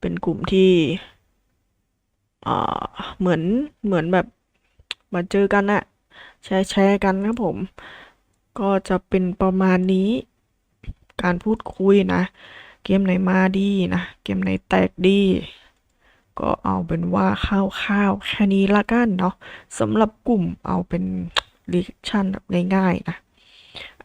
เป็นกลุ่มที่เหมือนเหมือนแบบมาเจอกันอะแชร์แชร์กันครับผม ก็จะเป็นประมาณนี้ การพูดคุยนะ เกมไหนมาดีนะ เกมไหนแตกดี ก็เอาเป็นว่าข้าวๆแค่นี้ละกันเนาะสำหรับกลุ่มเอาเป็นรีแอคชั่นแบบง่ายๆนะ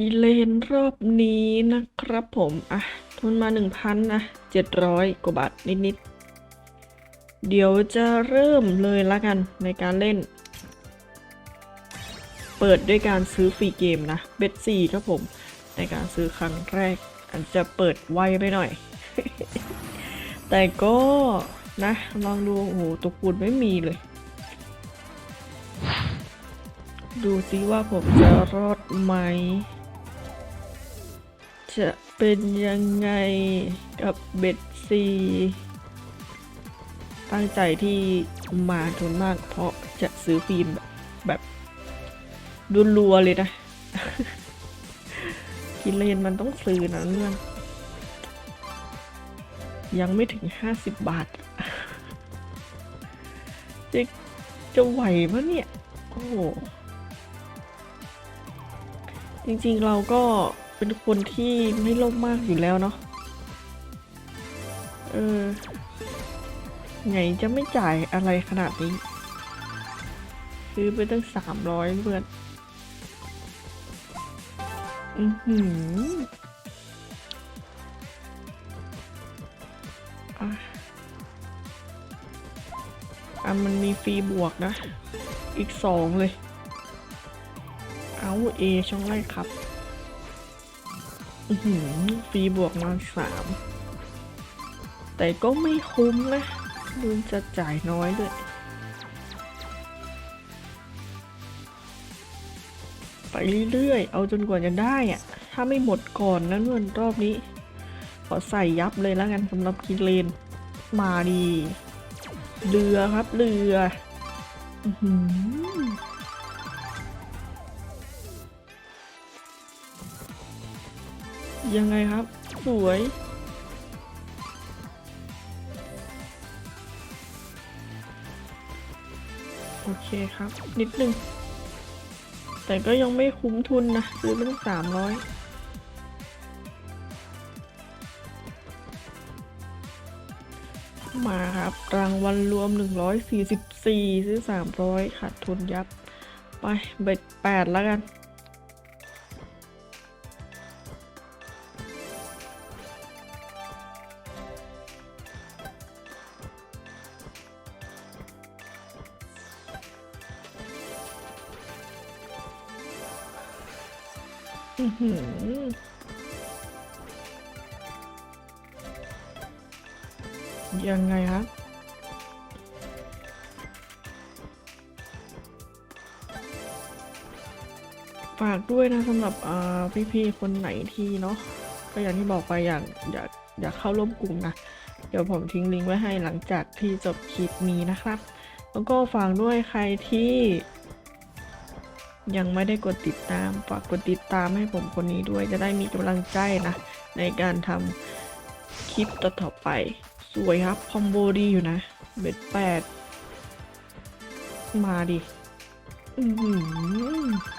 อีเลนรอบนี้นะครับผม อะ ทุนมาหนึ่งพันนะเจ็ดร้อยกว่าบาทนิด ๆ เดี๋ยวจะเริ่มเลยละกันในการเล่น เปิดด้วยการซื้อฟรีเกมนะ เบ็ดสี่ครับผม ในการซื้อครั้งแรกอาจจะเปิดไวไปหน่อย แต่ก็นะ ลองดู โอ้โหตัวคูณไม่มีเลย ดูซิว่าผมจะรอดไหม จะเป็นยังไงกับเบ็ดซีตั้งใจที่มาทุนมาก เพราะจะซื้อฟิล์มแบบแบบดุนรัวๆเลยนะ กินเลนมันต้องซื้อนะเรื่องยังไม่ถึงห้าสิบบาท จะจะไหวปะเนี่ย โอ้จริงๆเราก็ เป็นคนที่ไม่โลภมากอยู่แล้วเนาะ เออ ไงจะไม่จ่ายอะไรขนาดนี้ ซื้อไปตั้งสามร้อยเพื่อน อือหืออะอะมันมีฟรีบวกนะ อีกสองเลย เอาเอช่องไล่ครับ ฟรีบวกมาสามแต่ก็ไม่คุ้มนะดูจะจ่ายน้อยด้วยไปเรื่อยๆ เอาจนกว่าจะได้อะถ้าไม่หมดก่อนนะเพื่อนรอบนี้ ขอใส่ยับเลยแล้วกันสำหรับกินเลน มาดี เรือครับเรือ อือ ยังไงครับ สวย โอเคครับ นิดนึง แต่ก็ยังไม่คุ้มทุนนะซื้อไปตั้งสามร้อยมาครับ รางวัลรวม 144 ซื้อ 300 ขาดทุนยับ ไปเบ็ดแปดแล้วกัน ฝากด้วยนะสำหรับพี่ๆคนไหนที่เนาะก็อย่างที่บอกไปอยากอยากอยากเข้าร่วมกลุ่มนะ เดี๋ยวผมทิ้งลิงก์ไว้ให้หลังจากที่จบคลิปนี้นะครับ แล้วก็ฝากด้วยใครที่ ยังไม่ได้กดติดตาม ฝากกดติดตามให้ผมคนนี้ด้วยจะได้มีกำลังใจนะ ในการทำคลิปต่อๆไป สวยครับ คอมโบดีอยู่นะเบ็ดแปดมาดิ อือหือ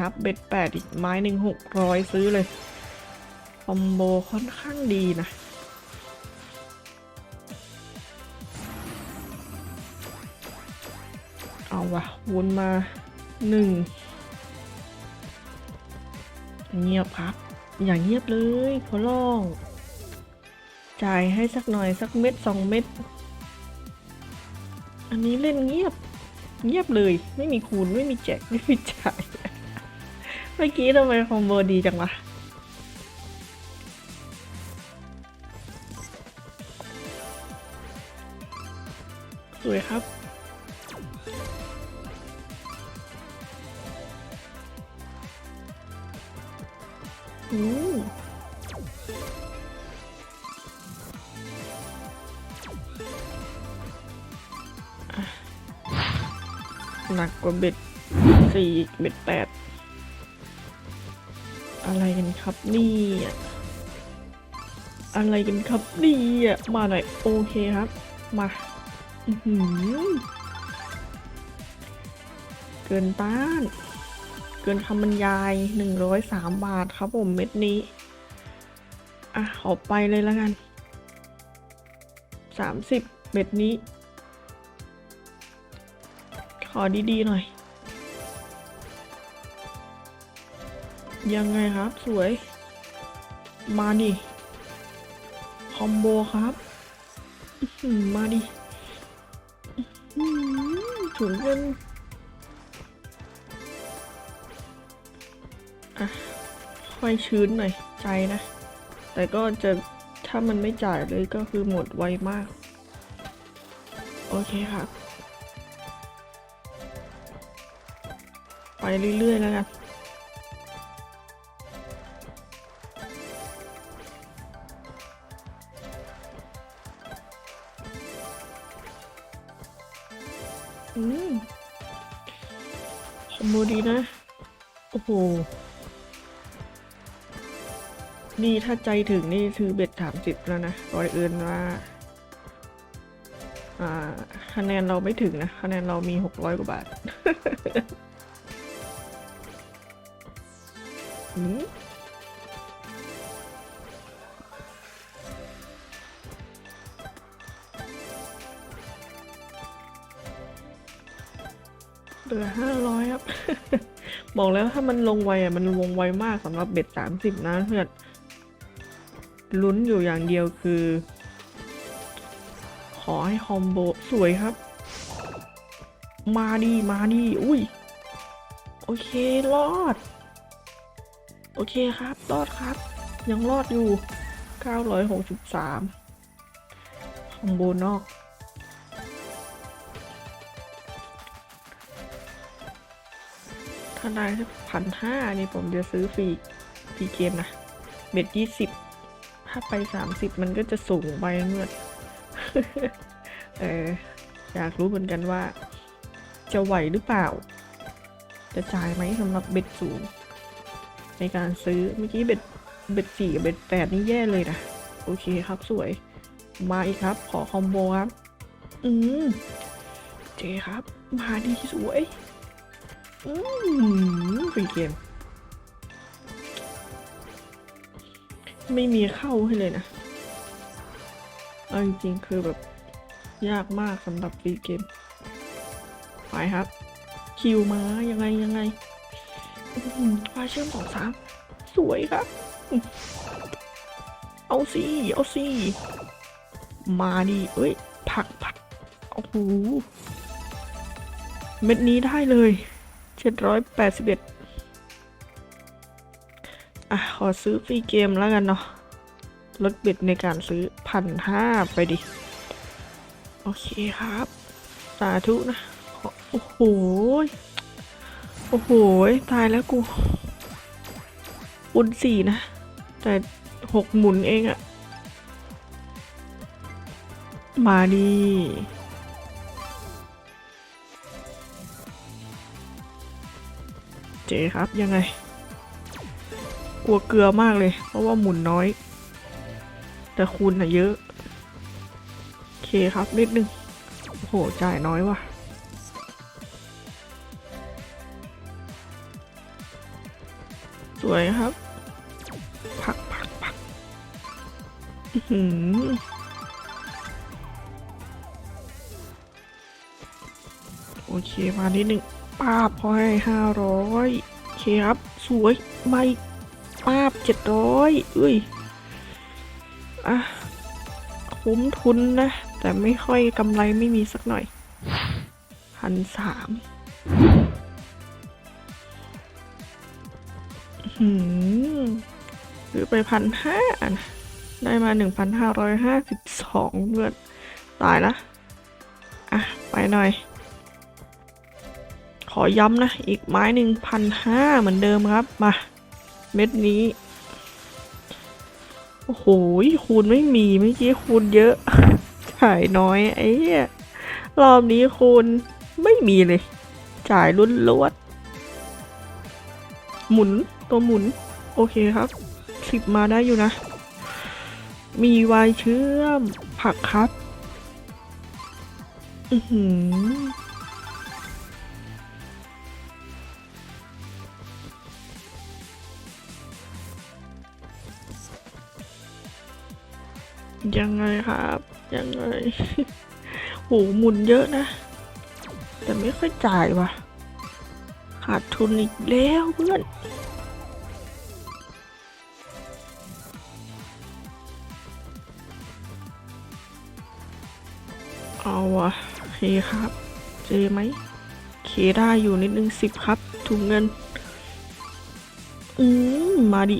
ครับเบ็ดแปดอีกไม้หนึ่งหกร้อยซื้อเลย คอมโบค่อนข้างดีนะเอาวะวนมาหนึ่งเงียบครับ อย่าเงียบเลยขอร้อง จ่ายให้สักหน่อยสักเม็ดสองเม็ด อันนี้เล่นเงียบ เงียบเลย ไม่มีคูณ ไม่มีแจก ไม่มีจ่าย มื่อกี้ทำไมคอมโบดีจังวะสวยครับ อืมอะหนักกว่าเบ็ดสี่อีกเบ็ดแปด อะไรกันครับนี่อะอะไรกันครับนี่อะมาหน่อยโอเคครับ มาอืเกินต้าน เกินคำบรรยายหนึ่งร้อยสามบาทครับผมเม็ดนี้ อะขอไปเลยแล้วกันสามสิบเม็ดนี้ ขอดีๆหน่อย ยังไงครับสวย มาดิคอมโบครับมาดิอื้อหือถึงกันอะค่อยชื้นหน่อยใจนะ แต่ก็จะถ้ามันไม่จ่ายเลยก็คือหมดไวมาก โอเคครับ ไปเรื่อยๆแล้วกัน นะ โอ้โห นี่ถ้าใจถึงนี่ซื้อเบ็ดสามสิบแล้วนะรอยเอินว่า อ่า คะแนนเราไม่ถึงนะ คะแนนเรามีหกร้อยกว่าบาทอืมเหลือห้า บอกแล้วถ้ามันลงไวอะมันลงไวมากสำหรับเบ็ดสามสิบนะเพื่อนลุ้นอยู่อย่างเดียวคือ ขอให้คอมโบสวยครับ มาดีมาดีอุ้ย โอเครอด โอเคครับ รอดครับ ยังรอดอยู่ 963 คอมโบนอก ถ้าได้สักพันห้านี่ผมจะซื้อฟรีฟรีเกมนะ เบ็ดยี่สิบถ้าไปสามสิบมันก็จะสูงไปเมื่อเอออยากรู้เหมือนกันว่า จะไหวหรือเปล่า จะจ่ายไหมสำหรับเบ็ดสูง ในการซื้อเมื่อกี้เบ็ดเบ็ดสี่กับเบ็ดแปดนี่แย่เลยนะ โอเคครับสวย มาอีกครับ ขอคอมโบครับ อืมเจครับ มาดีสวย อืมฟรีเกม ไม่มีเข้าให้เลยนะเอาจริงๆคือแบบ ยากมากสำหรับฟรีเกม ไปครับ คิวมายังไงยังไงฟ้าเชื่อมสองสามสวยครับ เอาสิเอาสิมาดิเอ้ย ผักผักโอ้โหเม็ดนี้ได้เลย เจ็ดร้อยแปดสิบเอ็ดอะ ขอซื้อฟรีเกมแล้วกันเนาะลดเบ็ดในการซื้อพันห้าไปดิ โอเคครับ สาธุนะ โอ้โห โอ้โห ตายแล้วกูอุนสี่นะ แต่หกหมุนเองอะมาดี เจครับยังไง กลัวเกลือมากเลย เพราะว่าหมุนน้อย แต่คูณน่ะเยอะ โอเคครับนิดนึงโอ้โหจ่ายน้อยว่ะสวยครับผักผักผักหือโอเค มานิดนึง ป้าบพอให้ห้าร้อยเคครับ สวยไม่ป้าบเจ็ดร้อยเอ้ย อะ คุ้มทุนนะ แต่ไม่ค่อยกำไรไม่มีสักหน่อยพันสามหืมหรือไปพันห้านะได้มาหนึ่งพันห้าร้อยห้าสิบสองเพื่อน ตายละ อะ ไปหน่อย ขอย้ำนะ อีกไม้หนึ่งพันห้าเหมือนเดิมครับ มา เม็ดนี้ โอ้โห คูณไม่มีเมื่อกี้คูณเยอะ จ่ายน้อยไอ้เหี้ยรอบนี้คูณไม่มีเลย จ่ายล้นลวด หมุนตัวหมุน โอเคครับสิบมาได้อยู่นะ มีวายเชื่อมผักครับ อือหือ ยังไงครับ ยังไงโหหมุนเยอะนะ แต่ไม่ค่อยจ่ายว่ะ ขาดทุนอีกแล้วเพื่อนเอาวะโอเคครับ เจอไหม เคได้อยู่นิดนึงสิบครับ ถุงเงิน อืม มาดิ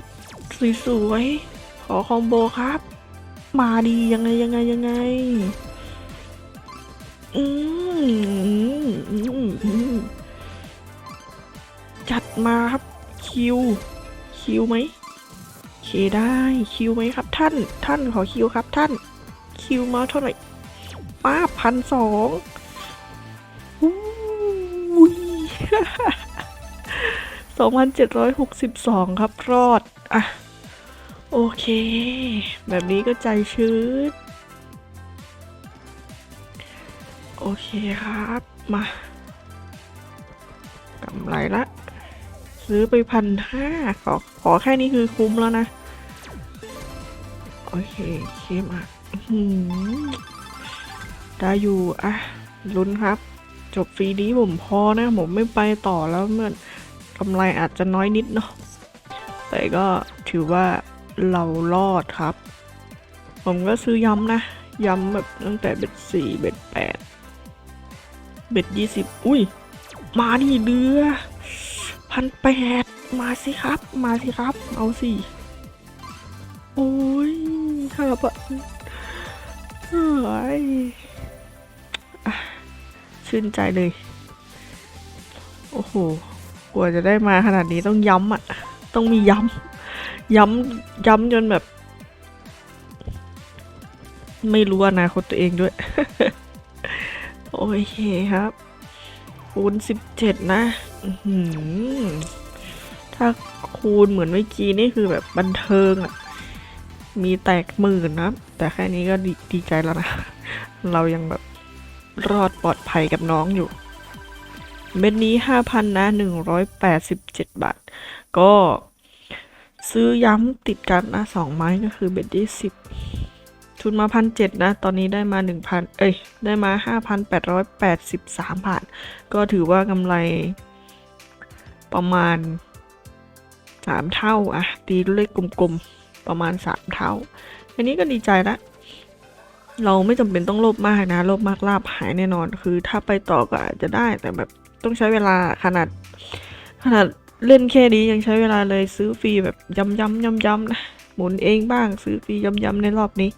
สวยๆ ขอคอมโบครับ มาดียังไงยังไงยังไงอืมอืมอืมจัดมาครับคิวคิวไหมเคได้คิวไหมครับ ท่านท่านขอคิวครับ ท่านคิวมาเท่าไหร่ป้าพันสองอุ้ยสองพันเจ็ดร้อยหกสิบสองครับรอด อะ โอเค แบบนี้ก็ใจชื้น โอเคครับ มากำไรละ ซื้อไปพันห้าขอขอแค่นี้คือคุ้มแล้วนะ โอเคเคมาอื้อหือได้อยู่ อะ ลุ้นครับ จบฟรีนี้ผมพอนะ ผมไม่ไปต่อแล้วเมื่อกำไรอาจจะน้อยนิดเนาะแต่ก็ถือว่า เรารอดครับ ผมก็ซื้อย้ำนะ ย้ำแบบตั้งแต่เบ็ดสี่เบ็ดแปดเบ็ดยี่สิบอุ้ย มาดิเรือพันแปดมาสิครับ มาสิครับ เอาสิโอ้ยครับอะเฮ้ยอะชื่นใจเลย โอ้โห กว่าจะได้มาขนาดนี้ต้องย้ำอะ ต้องมีย้ำ ย้ำย้ำจนแบบ ไม่รู้อนาคตตัวเองด้วย โอเคครับคูณสิบเจ็ดนะถ้าคูณเหมือนเมื่อกี้นี่คือแบบบันเทิงอะมีแตกหมื่นนะ แต่แค่นี้ก็ดีดีใจแล้วนะ เรายังแบบรอดปลอดภัยกับน้องอยู่ เม็ดนี้ห้าพันนะหนึ่งร้อยแปดสิบเจ็ดบาท ก็ ซื้อย้ำติดกันนะสองไม้ก็คือเบ็ดยี่สิบทุนมาพันเจ็ดนะ ตอนนี้ได้มาหนึ่งพันเอ้ย ได้มาห้าพันแปดร้อยแปดสิบสามบาท ก็ถือว่ากำไรประมาณสามเท่าอะตีเลขกลมๆ ประมาณสามเท่า อันนี้ก็ดีใจละเราไม่จำเป็นต้องโลภมากนะโลภมากลาบหายแน่นอน คือถ้าไปต่อก็อาจจะได้แต่แบบต้องใช้เวลาขนาดขนาด เล่นแค่นี้ยังใช้เวลาเลยซื้อฟรีแบบย้ำย้ำย้ำย้ำๆนะหมุนเองบ้างซื้อฟรีย้ำย้ำๆในรอบนี้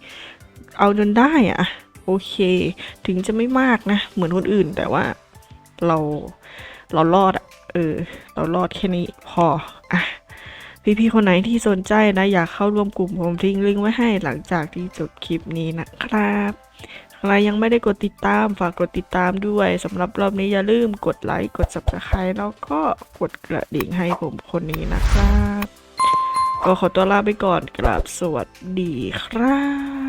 เอาจนได้อะโอเค ถึงจะไม่มากนะ เหมือนคนอื่นแต่ว่าเราเรารอดอะเออ เรารอดแค่นี้พออะพี่ๆคนไหนที่สนใจนะ อยากเข้าร่วมกลุ่มผมทิ้งลิงก์ไว้ให้หลังจากที่จบคลิปนี้นะครับ ใครรยังไม่ได้กดติดตามฝากกดติดตามด้วยสำหรับรอบนี้อย่าลืมกดไลค์กด subscribe แล้วก็กดกระดิ่งให้ผมคนนี้นะครับ ก็ขอตัวลาไปก่อนกราบสวัสดีครับ